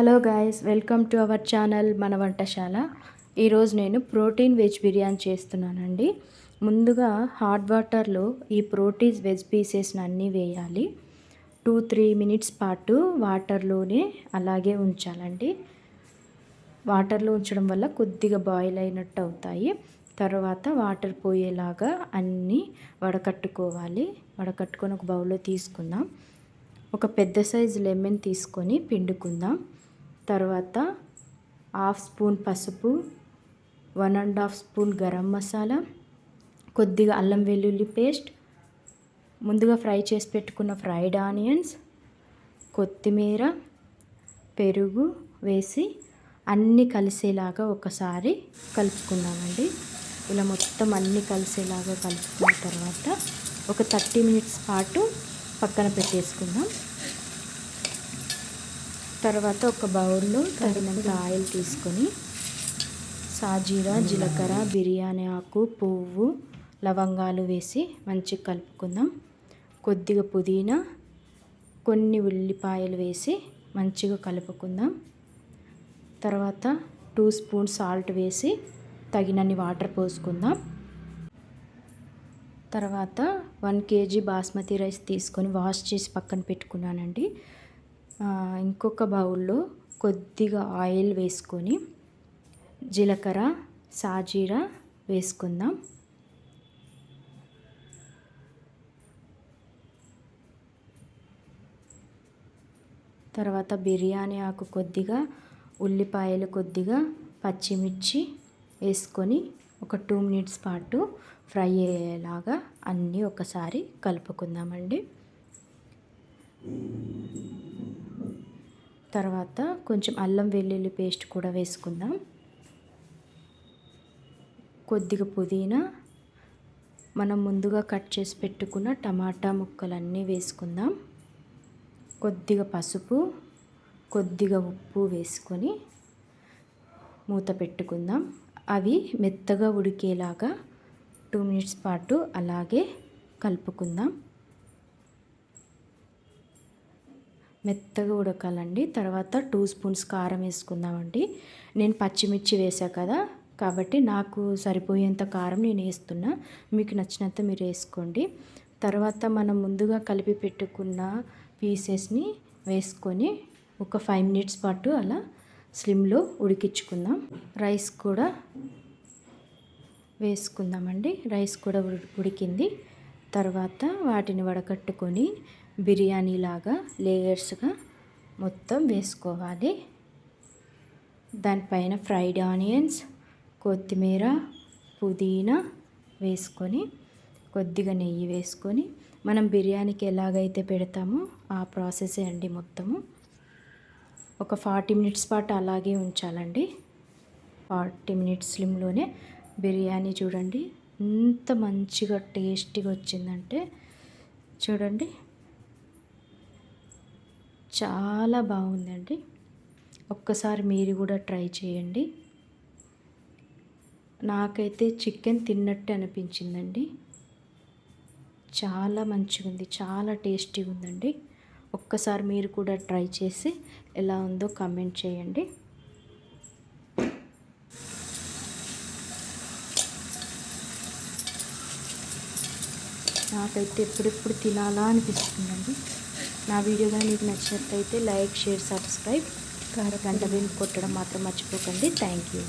Hello guys welcome to our channel మన వంటశాల. ఈరోజు నేను ప్రోటీన్ వెజ్ బిర్యానీ చేస్తున్నానండి. ముందుగా హాట్ వాటర్లో ఈ ప్రోటీన్ వెజ్ పీసెస్ని అన్నీ వేయాలి. టూ త్రీ మినిట్స్ పాటు వాటర్లోనే అలాగే ఉంచాలండి. వాటర్లో ఉంచడం వల్ల కొద్దిగా బాయిల్ అయినట్టు అవుతాయి. తర్వాత వాటర్ పోయేలాగా అన్నీ వడకట్టుకోవాలి. వడకట్టుకొని ఒక బౌల్లో తీసుకుందాం. ఒక పెద్ద సైజు లెమన్ తీసుకొని పిండుకుందాం. తర్వాత హాఫ్ స్పూన్ పసుపు one and half spoon garam masala కొద్దిగా అల్లం వెల్లుల్లి పేస్ట్ ముందుగా ఫ్రై చేసి పెట్టుకున్న ఫ్రైడ్ ఆనియన్స్ కొత్తిమీర పెరుగు వేసి అన్నీ కలిసేలాగా ఒకసారి కలుపుకుందామండి. ఇలా మొత్తం అన్నీ కలిసేలాగా కలుపుకున్న తర్వాత ఒక థర్టీ మినిట్స్ పాటు పక్కన పెట్టేసుకుందాం. తర్వాత ఒక బౌల్లో తగినంత ఆయిల్ తీసుకొని సాజీరా జీలకర్ర బిర్యానీ ఆకు పువ్వు లవంగాలు వేసి మంచిగా కలుపుకుందాం. కొద్దిగా పుదీనా కొన్ని ఉల్లిపాయలు వేసి మంచిగా కలుపుకుందాం. తర్వాత టూ స్పూన్ సాల్ట్ వేసి తగినన్ని వాటర్ పోసుకుందాం. తర్వాత వన్ కేజీ బాస్మతి రైస్ తీసుకొని వాష్ చేసి పక్కన పెట్టుకున్నానండి. ఇంకొక బౌల్లో కొద్దిగా ఆయిల్ వేసుకొని జీలకర్ర సాజీరా వేసుకుందాం. తర్వాత బిర్యానీ ఆకు కొద్దిగా ఉల్లిపాయలు కొద్దిగా పచ్చిమిర్చి వేసుకొని ఒక టూ మినిట్స్ పాటు ఫ్రై అయ్యేలాగా అన్నీ ఒకసారి కలుపుకుందామండి. తర్వాత కొంచెం అల్లం వెల్లుల్లి పేస్ట్ కూడా వేసుకుందాం. కొద్దిగా పుదీనా మనం ముందుగా కట్ చేసి పెట్టుకున్న టమాటా ముక్కలన్నీ వేసుకుందాం. కొద్దిగా పసుపు కొద్దిగా ఉప్పు వేసుకొని మూత పెట్టుకుందాం. అవి మెత్తగా ఉడికేలాగా టూ మినిట్స్ పాటు అలాగే కలుపుకుందాం. మెత్తగా ఉడకాలండి. తర్వాత టూ స్పూన్స్ కారం వేసుకుందామండి. నేను పచ్చిమిర్చి వేసా కదా కాబట్టి నాకు సరిపోయేంత కారం నేను వేస్తున్నా. మీకు నచ్చినంత మీరు వేసుకోండి. తర్వాత మనం ముందుగా కలిపి పెట్టుకున్న పీసెస్ని వేసుకొని ఒక ఫైవ్ మినిట్స్ పాటు అలా స్లిమ్లో ఉడికించుకుందాం. రైస్ కూడా వేసుకుందామండి. రైస్ కూడా ఉడికింది. తర్వాత వాటిని వడకట్టుకొని బిర్యానీ లాగా లేయర్స్గా మొత్తం వేసుకోవాలి. దానిపైన ఫ్రైడ్ ఆనియన్స్ కొత్తిమీర పుదీనా వేసుకొని కొద్దిగా నెయ్యి వేసుకొని మనం బిర్యానీకి ఎలాగైతే పెడతామో ఆ ప్రాసెసే అండి మొత్తము. ఒక ఫార్టీ మినిట్స్ పాటు అలాగే ఉంచాలండి. ఫార్టీ మినిట్స్ స్లిమ్లోనే బిర్యానీ చూడండి ఎంత మంచిగా టేస్టీగా వచ్చిందంటే చూడండి. చాలా బాగుందండి. ఒక్కసారి మీరు కూడా ట్రై చేయండి. నాకైతే చికెన్ తిన్నట్టు అనిపించిందండి. చాలా మంచిగా ఉంది చాలా టేస్టీగా ఉందండి ఒక్కసారి మీరు కూడా ట్రై చేసి ఎలా ఉందో కమెంట్ చేయండి. నాకైతే ఎప్పుడెప్పుడు తినాలా అనిపిస్తుందండి. నా వీడియో కానీ మీకు నచ్చినట్లయితే లైక్ షేర్ సబ్స్క్రైబ్. గంట బిల్ కొట్టడం మాత్రం మర్చిపోకండి. Thank you.